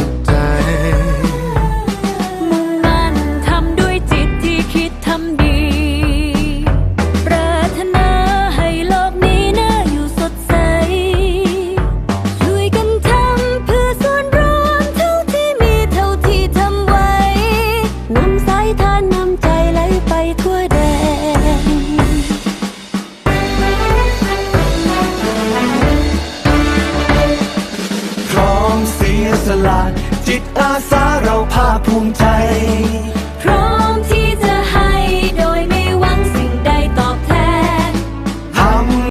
ุข สละจิตอาสาเราภาคภูมิใจ